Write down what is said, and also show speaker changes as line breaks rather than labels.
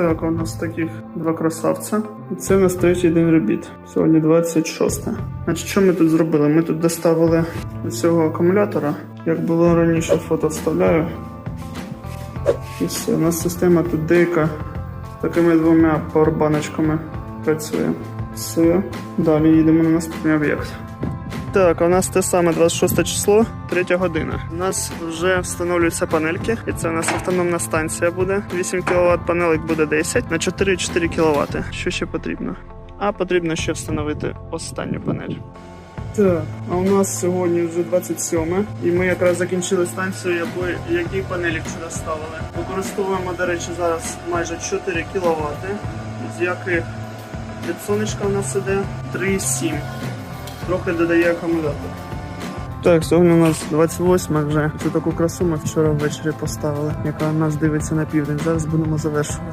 Так, у нас таких два красавця. І це у нас третій день робіт. Сьогодні 26. Значить, що ми тут зробили? Ми тут доставили цього акумулятора. Як було раніше, фото вставляю. І все. У нас система тут деяка такими двома пауербаночками працює. Все. Далі їдемо на наступний об'єкт. Так, у нас те саме 26 число, 3 година. У нас вже встановлюються панельки, і це у нас автономна станція буде. 8 кВт панелек буде 10 на 4,4 кВт. Що ще потрібно? А потрібно ще встановити останню панель. Так, а у нас сьогодні вже 27 і ми якраз закінчили станцію, якої, які панелі вчора ставили. Використовуємо, до речі, зараз майже 4 кВт, з яких від сонечка у нас іде 3,7 трохи додає акумулятор. Так, сьогодні у нас 28 вже. Цю таку красу ми вчора ввечері поставили, яка нас дивиться на південь. Зараз будемо завершувати.